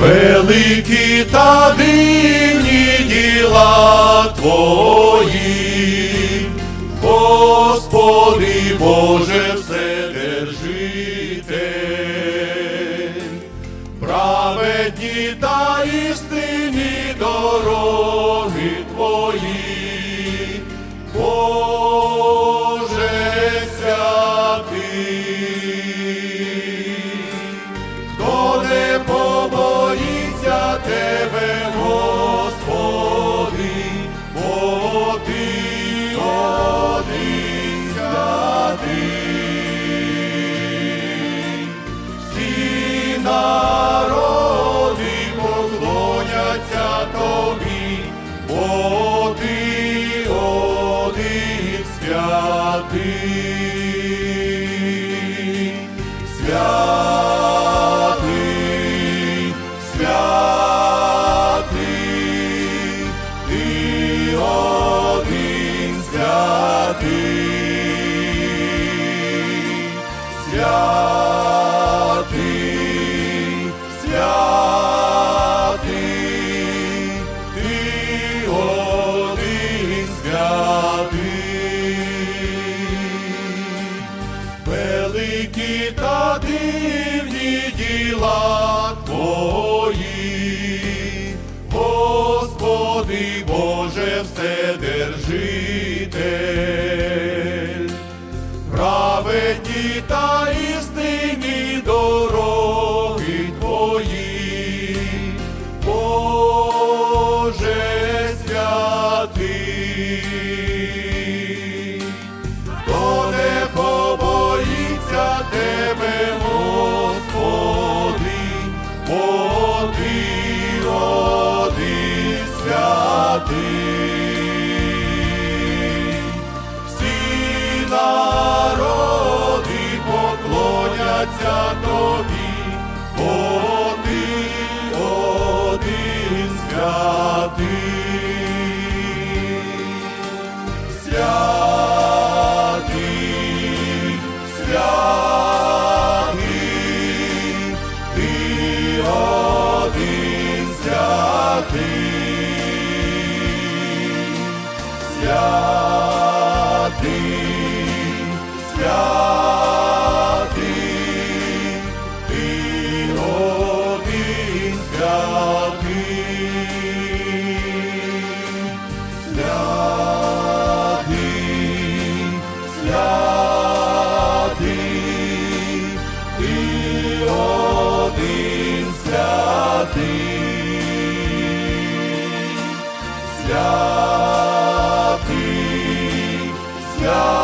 великі та дивні діла Твої, Господи Боже Вседержитель, праведні та істинні дороги Твої, Боже поклоняться тобі, бо ти один святий. Святий, святий, ти один святий. Святий, Великі та дивні діла Твої, Господи Боже Вседержитель, тобі, бо ти один святий. Святий, святий, ти один святий. God.